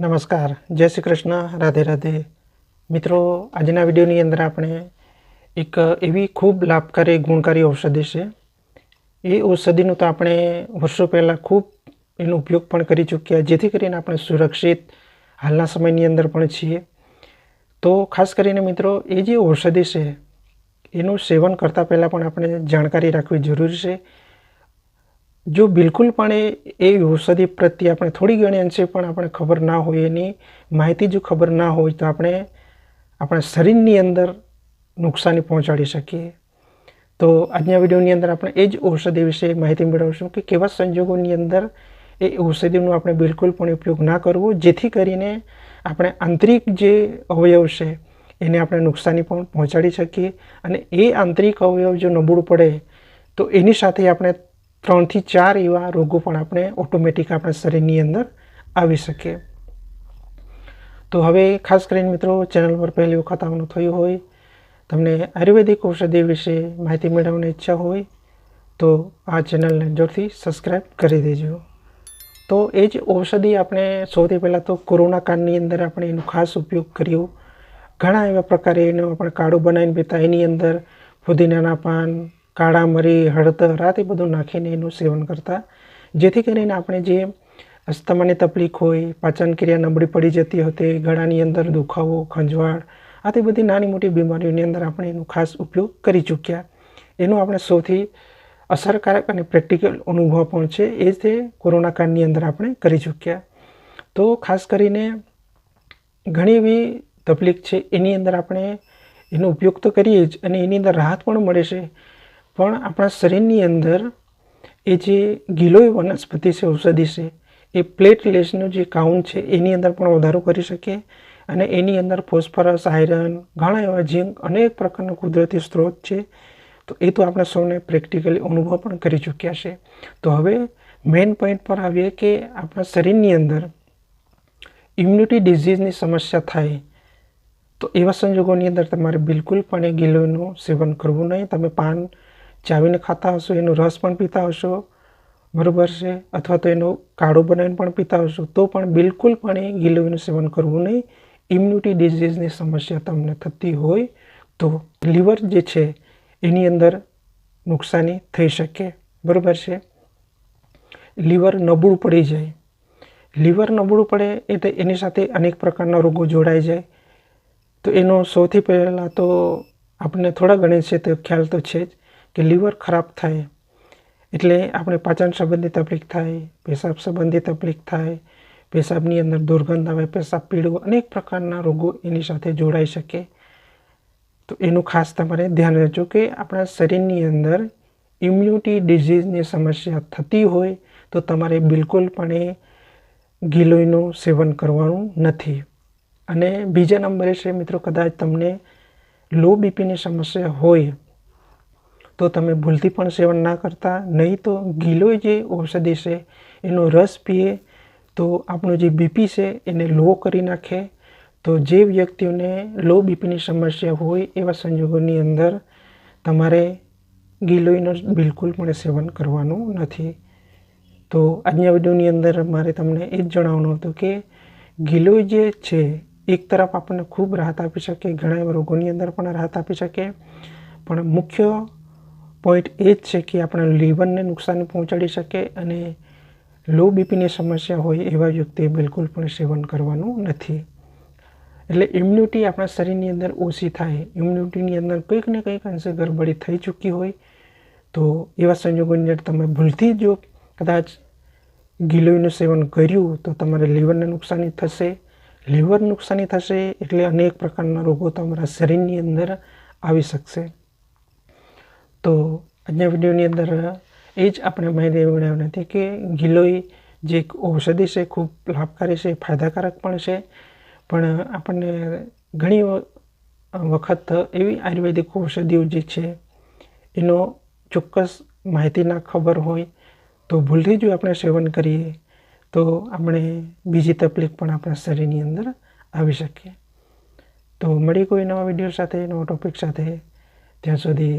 નમસ્કાર. જય શ્રી કૃષ્ણ. રાધે રાધે. મિત્રો, આજના વિડીયોની અંદર આપણે એક એવી ખૂબ લાભકારી, ગુણકારી ઔષધિ છે. એ ઔષધિનું તો આપણે વર્ષો પહેલાં ખૂબ એનો ઉપયોગ પણ કરી ચૂક્યા, જેથી કરીને આપણે સુરક્ષિત હાલના સમયની અંદર પણ છીએ. તો ખાસ કરીને મિત્રો, એ જે ઔષધિ છે, એનું સેવન કરતાં પહેલાં પણ આપણે જાણકારી રાખવી જરૂરી છે. જો બિલકુલ પણ એ ઔષધિ પ્રત્યે આપણે થોડી ઘણી અંશે પણ આપણે ખબર ના હોય, એની માહિતી જો ખબર ના હોય, તો આપણે આપણા શરીરની અંદર નુકસાની પહોંચાડી શકીએ. તો આજના વિડીયોની અંદર આપણે એ જ ઔષધિ વિશે માહિતી મેળવશું કે કેવા સંજોગોની અંદર એ ઔષધિનો આપણે બિલકુલ પણ ઉપયોગ ના કરવો, જેથી કરીને આપણે આંતરિક જે અવયવ છે, એને આપણે નુકસાની પણ પહોંચાડી શકીએ અને એ આંતરિક અવયવ જો નબળું પડે, તો એની સાથે આપણે ત્રણથી ચાર એવા રોગો પણ આપણે ઓટોમેટિક આપણા શરીરની અંદર આવી શકે. તો હવે ખાસ કરીને મિત્રો ચેનલ પર પહેલી વખત આવવાનું થયું હોય, તમને આયુર્વેદિક ઔષધિ વિશે માહિતી મેળવવાની ઈચ્છા હોય, તો આ ચેનલને જોરથી સબસ્ક્રાઈબ કરી દેજો. તો એ જ ઔષધિ આપણે સૌથી પહેલાં તો કોરોના કાળની અંદર આપણે એનો ખાસ ઉપયોગ કર્યો. ઘણા એવા પ્રકારે એનો આપણે કાળો બનાવીને પીતા. એની અંદર ફુદીનાના પાન કાળા મરી, હળદર, આ તે બધું નાખીને એનું સેવન કરતા. જેથી કરીને આપણે જે અસ્થમાની તકલીફ હોય, પાચન ક્રિયા નબળી પડી જતી હતી, ગળાની અંદર દુખાવો, ખંજવાળ, આ તે બધી નાની મોટી બીમારીઓની અંદર આપણે એનો ખાસ ઉપયોગ કરી ચૂક્યા. એનો આપણે સૌથી અસરકારક અને પ્રેક્ટિકલ અનુભવ પણ છે, એ તે કોરોના કાળની અંદર આપણે કરી ચૂક્યા. તો ખાસ કરીને ઘણી એવી તકલીફ છે, એની અંદર આપણે એનો ઉપયોગ તો કરીએ જ અને એની અંદર રાહત પણ મળે છે. પણ આપણા શરીરની અંદર એ જે ગિલોય વનસ્પતિ છે, ઔષધિ છે, એ પ્લેટલેસનું જે કાઉન્ટ છે, એની અંદર પણ વધારો કરી શકે અને એની અંદર ફોસ્ફરસ આયરન ઘણા એવા ઝીંક અનેક પ્રકારના કુદરતી સ્ત્રોત છે. તો એ તો આપણે સૌને પ્રેક્ટિકલી અનુભવ પણ કરી ચૂક્યા છે. તો હવે મેઇન પોઈન્ટ પર આવીએ કે આપણા શરીરની અંદર ઇમ્યુનિટી ડિઝીઝની સમસ્યા થાય તો એવા સંજોગોની અંદર તમારે બિલકુલ પણ એ ગિલોયનું સેવન કરવું નહીં. તમે પાન ચાવીને ખાતા હશો, એનો રસ પણ પીતા હશો, બરાબર છે? અથવા તો એનો કાળો બનાવીને પણ પીતા હશો, તો પણ બિલકુલ પણ એ ગિલોયનું સેવન કરવું નહીં. ઇમ્યુનિટી ડિઝીઝની સમસ્યા તમને થતી હોય તો લીવર જે છે, એની અંદર નુકસાની થઈ શકે, બરાબર છે? લીવર નબળું પડી જાય. લીવર નબળું પડે એટલે એની સાથે અનેક પ્રકારના રોગો જોડાઈ જાય. તો એનો સૌથી પહેલાં તો આપણને થોડા ગણે છે, તો ખ્યાલ તો છે જ. કે લીવર ખરાબ થાય, એટલે આપણે પાચન સંબંધી તકલીફ થાય, પેશાબ સંબંધી તકલીફ થાય, પેશાબની અંદર દુર્ગંધ આવે, પેશાબ પીળો, અનેક પ્રકારના રોગો એની સાથે જોડાઈ શકે. તો એનું ખાસ તમારે ધ્યાન રાખજો કે આપણા શરીરની અંદર ઇમ્યુનિટી ડિઝીઝની સમસ્યા થતી હોય, તો તમારે બિલકુલ પણ ગિલોઈનું સેવન કરવાનું નથી. અને બીજા નંબરે છે મિત્રો કદાચ તમને લો બીપીની સમસ્યા હોય તો તમે ભૂલથી પણ સેવન ના કરતા, નહીં તો ગિલોય જે ઔષધિ છે, એનો રસ પીએ, તો આપણું જે બીપી છે એને લો કરી નાખે. તો જે વ્યક્તિઓને લો બીપીની સમસ્યા હોય એવા સંજોગોની અંદર તમારે ગીલોઈનો બિલકુલ પણ સેવન કરવાનું નથી. તો આજના વિડીયોની અંદર મારે તમને એ જ જણાવવાનું હતું કે ગીલોઈ જે છે, એક તરફ આપણને ખૂબ રાહત આપી શકે, ઘણા એવા રોગોની અંદર પણ રાહત આપી શકે. પણ મુખ્ય પોઈન્ટ એ જ છે કે આપણા લીવરને નુકસાન પહોંચાડી શકે અને લો બીપીની સમસ્યા હોય એવા વ્યક્તિએ બિલકુલ પણ સેવન કરવાનું નથી. એટલે ઇમ્યુનિટી આપણા શરીરની અંદર ઓછી થાય ઇમ્યુનિટીની અંદર કંઈક ને કંઈક અંશે ગરબડી થઈ ચૂકી હોય, તો એવા સંજોગોની અંદર તમે ભૂલથી જો કદાચ ગિલોઈનું સેવન કર્યું તો તમારે લીવરને નુકસાની થશે. લીવર નુકસાની થશે એટલે અનેક પ્રકારના રોગો તમારા શરીરની અંદર આવી શકશે. તો આજના વિડીયોની અંદર એ જ આપણે માહિતી મેળવવાની હતી કે ગિલોય જે ઔષધિ છે, ખૂબ લાભકારી છે, ફાયદાકારક પણ છે. પણ આપણને ઘણી વખત એવી આયુર્વેદિક ઔષધિઓ જે છે, એનો ચોક્કસ માહિતી ના ખબર હોય તો ભૂલથી જો આપણે સેવન કરીએ તો આપણે બીજી તકલીફ પણ આપણા શરીરની અંદર આવી શકીએ તો મળી કોઈ નવા વીડિયો સાથે, નવા ટોપિક સાથે. ત્યાં સુધી